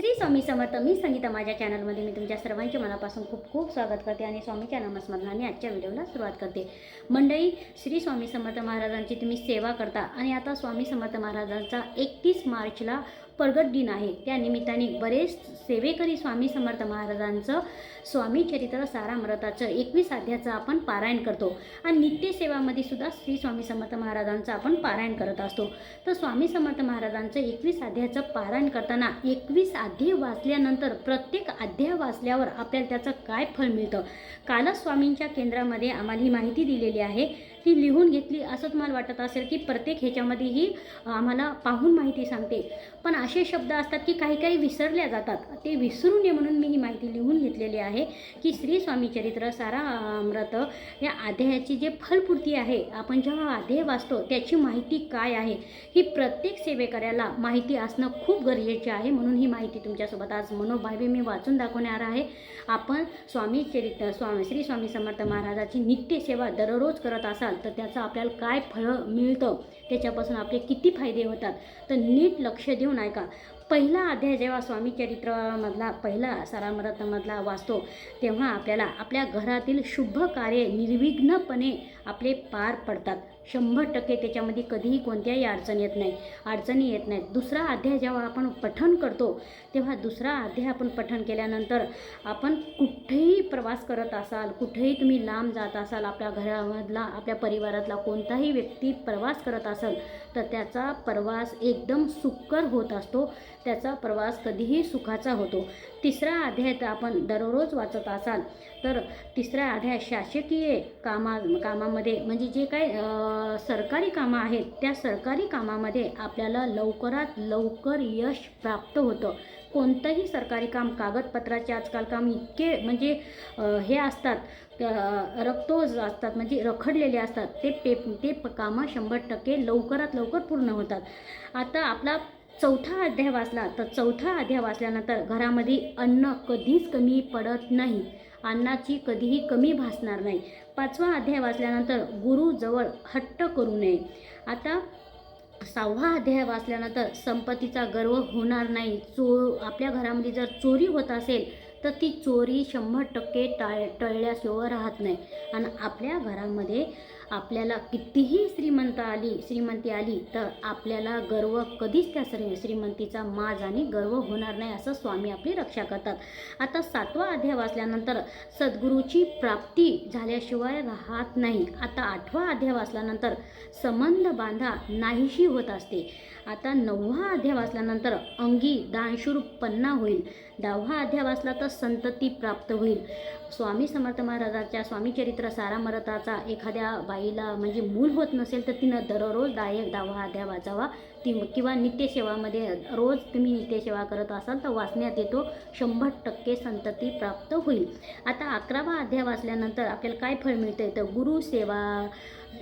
श्री स्वामी समर्थ मी संगीता. माझ्या चॅनलमध्ये मी तुमच्या सर्वांचे मनापासून खूप खूप स्वागत करते आणि स्वामीच्या नामस्मरणाने आजच्या व्हिडिओला सुरुवात करते. मंडळी श्री स्वामी समर्थ महाराजांची तुम्ही सेवा करता आणि आता स्वामी समर्थ महाराजांचा एकतीस मार्चला प्रगट दिन आहे. त्या निमित्ताने बरेच सेवेकरी स्वामी समर्थ महाराजांचं स्वामी चरित्र सारामृताचं एकवीस अध्याचं आपण पारायण करतो आणि नित्यसेवामध्ये सुद्धा श्री स्वामी समर्थ महाराजांचं आपण पारायण करत असतो. तर स्वामी समर्थ महाराजांचं एकवीस अध्याचं पारायण करताना एकवीस अध्याय वाचल्यानंतर प्रत्येक अध्याय वाचल्यावर आपल्याला त्याचं काय फळ मिळतं? कालच स्वामींच्या केंद्रामध्ये आम्हाला ही माहिती दिलेली आहे. ही लिहून घेतली असं तुम्हाला वाटत असेल की प्रत्येक ह्याच्यामध्येही आम्हाला पाहून माहिती सांगते. पण असे शब्द असतात की काही काही विसरल्या जातात. ते विसरू नये म्हणून मी ही माहिती लिहून घेतलेली आहे की श्री स्वामी चरित्र सारा अमृत या अध्यायाची जे फलपूर्ती आहे आपण जेव्हा अध्याय वाचतो त्याची माहिती काय आहे? ही प्रत्येक सेवेकऱ्याला माहिती असणं खूप गरजेचे आहे म्हणून ही माहिती तुमच्यासोबत आज मनोभावे मी वाचून दाखवणार आहे. आपण स्वामी चरित्र स्वामी श्री स्वामी समर्थ महाराजाची नित्यसेवा दररोज करत असाल तर त्याचं आपल्याला काय फळं मिळतं त्याच्यापासून आपले किती फायदे होतात तर नीट लक्ष देऊन ऐका. पहिला अध्याय जेव्हा स्वामी चरित्रामधला पहिला सारामृतमधला वाचतो तेव्हा आपल्याला आपल्या घरातील शुभ कार्य निर्विघ्नपणे आपले पार पडतात. शंभर टक्के त्याच्यामध्ये कधीही कोणत्याही अडचणी येत नाही. अडचणी येत नाहीत. दुसरा अध्याय जेव्हा आपण पठण करतो तेव्हा दुसरा अध्याय आपण पठण केल्यानंतर आपण कुठेही प्रवास करत असाल कुठेही तुम्ही लांब जात असाल आपल्या घरामधला आपल्या परिवारातला कोणताही व्यक्ती प्रवास करत असेल तर त्याचा प्रवास एकदम सुकर होत असतो. त्याचा प्रवास कधीही सुखाचा होतो. तिसरा अध्याय तर आपण दररोज वाचत असाल. तर तिसरा अध्याय शासकीय कामा कामामध्ये म्हणजे जे काय सरकारी कामं आहेत त्या सरकारी कामामध्ये आपल्याला लवकरात लवकर यश प्राप्त होतं. कोणतंही सरकारी काम कागदपत्राचे आजकाल काम इतके म्हणजे हे असतात रक्तोज असतात म्हणजे रखडलेले असतात ते पे ते प- कामं शंभर टक्के लवकरात लवकर पूर्ण होतात. आता आपला चौथा अध्याय वाचला तर चौथा अध्याय वाचल्यानंतर घरामध्ये अन्न कधीच कमी पडत नाही. अन्नाची कधीही कमी भासणार नाही. पाचवा अध्याय वाचल्यानंतर गुरुजवळ हट्ट करू नये. आता सहावा अध्याय वाचल्यानंतर संपत्तीचा गर्व होणार नाही. चो आपल्या घरामध्ये जर चोरी होत असेल तर ती चोरी शंभर टक्के टाळ टळल्याशिवाय राहत नाही. आणि आपल्या घरामध्ये आपल्याला कितीही श्रीमंत आली श्रीमंती आली तर आपल्याला गर्व कधीच त्या श्री श्रीमंतीचा माज आणि गर्व होणार नाही असं स्वामी आपली रक्षा करतात. आता सातवा अध्याय वाचल्यानंतर सद्गुरूची प्राप्ती झाल्याशिवाय राहत नाही. आता आठवा अध्याय वाचल्यानंतर संबंध बांधा नाहीशी होत असते. आता नववा अध्याय वाचल्यानंतर अंगी दानशूर पन्ना होईल. दहावा अध्याय वाचला तर संतती प्राप्त होईल. स्वामी समर्थ महाराजाच्या स्वामी चरित्र सारामरताचा एखाद्या बाईला म्हणजे मूल होत नसेल तर तिनं दररोज दायक दहावा द्या वाचावा. ती किंवा नित्यसेवामध्ये रोज तुम्ही नित्यसेवा करत असाल तर वाचण्यात येतो. शंभर टक्के संतती प्राप्त होईल. आता अकरावा अध्याय वाचल्यानंतर आपल्याला काय फळ मिळतं तर गुरुसेवा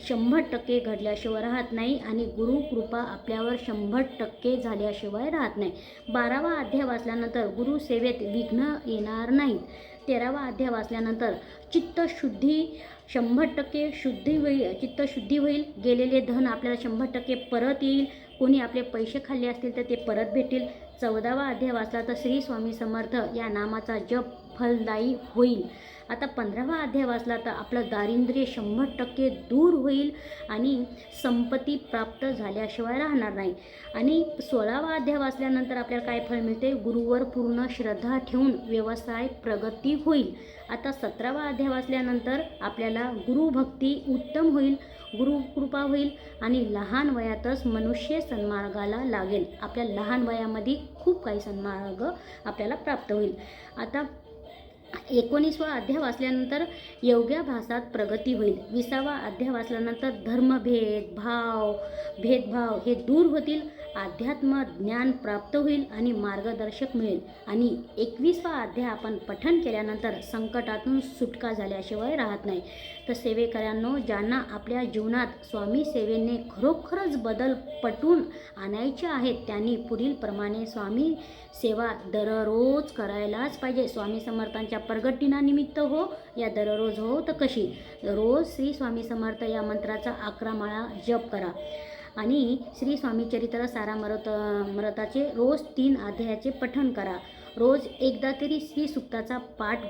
शंभर टक्के घडल्याशिवाय राहत नाही आणि गुरुकृपा आपल्यावर शंभर टक्के झाल्याशिवाय राहत नाही. बारावा अध्याय वाचल्यानंतर गुरुसेवेत विघ्न येणार नाहीत. तेरावा अध्याय वाचल्यानंतर चित्तशुद्धी शंभर टक्के शुद्धी होईल चित्तशुद्धी होईल. गेलेले धन आपल्याला शंभर टक्के परत येईल. कोणी आपले पैसे खाल्ले असतील तर ते परत भेटेल. चौदावा अध्याय वाचला तर श्री स्वामी समर्थ या नामाचा जप फलदायी होईल. आता पंधरावा अध्याय वाचला तर आपलं दारिद्र्य शंभर टक्के दूर होईल आणि संपत्ती प्राप्त झाल्याशिवाय राहणार नाही. आणि सोळावा अध्याय वाचल्यानंतर आपल्याला काय फळ मिळते? गुरुवर पूर्ण श्रद्धा ठेवून व्यवसाय प्रगती होईल. आता सतरावा अध्याय वाचल्यानंतर आपल्याला गुरुभक्ती उत्तम होईल. गुरुकृपा होईल आणि लहान वयातच मनुष्य सन्मार्गाला लागेल. आपल्या लहान वयामध्ये खूप काही सन्मार्ग आपल्याला प्राप्त होईल. आता एकोणीसवा अध्याय वाचल्यानंतर योगाभ्यासात प्रगती होईल. विसावा अध्याय वाचल्यानंतर धर्मभेद भाव भेदभाव हे दूर होतील. अध्यात्म ज्ञान प्राप्त होईल आणि मार्गदर्शक मिळेल. आणि एकवीसवा अध्याय आपण पठण केल्यानंतर संकटातून सुटका झाल्याशिवाय राहत नाही. तर सेवेकऱ्यांनो ज्यांना आपल्या जीवनात स्वामी सेवेने खरोखरच बदल पटवून आणायचे आहेत त्यांनी पुढीलप्रमाणे स्वामी सेवा दररोज करायलाच पाहिजे. स्वामी समर्थांच्या प्रगटिनानिमित्त हो या दररोज हो तर कशी? रोज श्री स्वामी समर्थ या मंत्राचा अकरा माळा जप करा. आणि श्री स्वामी चरित्र सारा मरत मरताचे रोज तीन अध्यायाचे पठण करा. रोज एकदा तरी श्री सुक्ताचा पाठ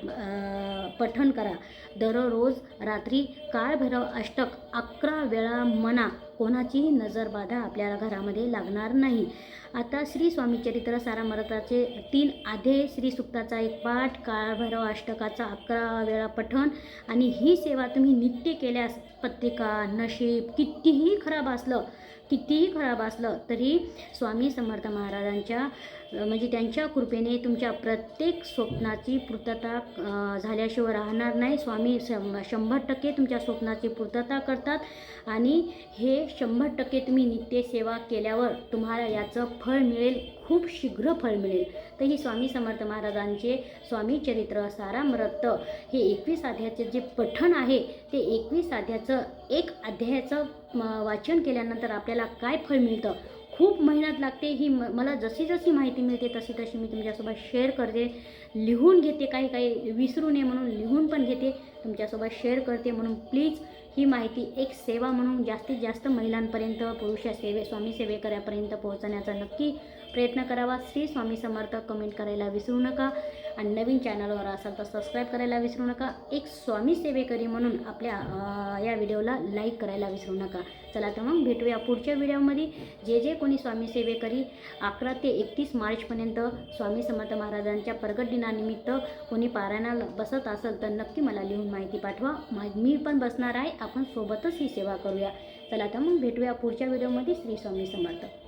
पठण करा. दररोज रात्री काळभैरव अष्टक अकरा वेळा म्हणा कोणाचीही नजरबाधा आपल्याला घरामध्ये लागणार नाही. आता श्री स्वामी चरित्र सारामृताचे तीन आधे श्री सुक्ताचा एक पाठ काळभैरव अष्टकाचा अकरा वेळा पठण आणि ही सेवा तुम्ही नित्य केल्यास पत्रिका नशीब कितीही खराब असलं कितीही खराब असलं तरी स्वामी समर्थ महाराजांच्या म्हणजे त्यांच्या कृपेने तुमच्या प्रत्येक स्वप्नाची पूर्तता झाल्याशिवाय राहणार नाही. स्वामी शं शंभर टक्के तुमच्या स्वप्नाची पूर्तता करतात. आणि हे शंभर टक्के तुम्ही नित्य सेवा केल्यावर तुम्हाला याचं फळ मिळेल. खूप शीघ्र फळ मिळेल. तर ही स्वामी समर्थ महाराजांचे स्वामी चरित्र सारामृत हे एकवीस अध्यायाचे जे पठण आहे ते एकवीस अध्यायाचं एक अध्यायाचं वाचन केल्यानंतर आपल्याला काय फळ मिळतं? खूप मेहनत लागते. ही म मला जशी जशी माहिती मिळते तशी तशी मी तुमच्यासोबत शेअर करते. लिहून घेते काही काही विसरू नये म्हणून लिहून पण घेते. तुमच्यासोबत शेअर करते म्हणून प्लीज ही माहिती एक सेवा म्हणून जास्तीत जास्त महिलांपर्यंत पुरुष सेवे स्वामी सेवेकऱ्यापर्यंत पोहोचण्याचा नक्की प्रयत्न करावा. श्री स्वामी समर्थ कमेंट करायला विसरू नका. आणि नवीन चॅनलवर असाल तर सबस्क्राईब करायला विसरू नका. एक स्वामी सेवेकरी म्हणून आपल्या या व्हिडिओला लाईक करायला विसरू नका. चला तर मग भेटूया पुढच्या व्हिडिओमध्ये जे जे कोणी स्वामी सेवेकरी अकरा ते एकतीस मार्चपर्यंत स्वामी समर्थ महाराजांच्या प्रगट दिनानिमित्त कोणी पारायणाला बसत असेल तर नक्की मला लिहून माहिती पाठवा. मा- मी पण बसणार आहे. आपण सोबतच ही सेवा करूया. चला तर मग भेटूया पुढच्या व्हिडिओमध्ये श्री स्वामी समर्थ.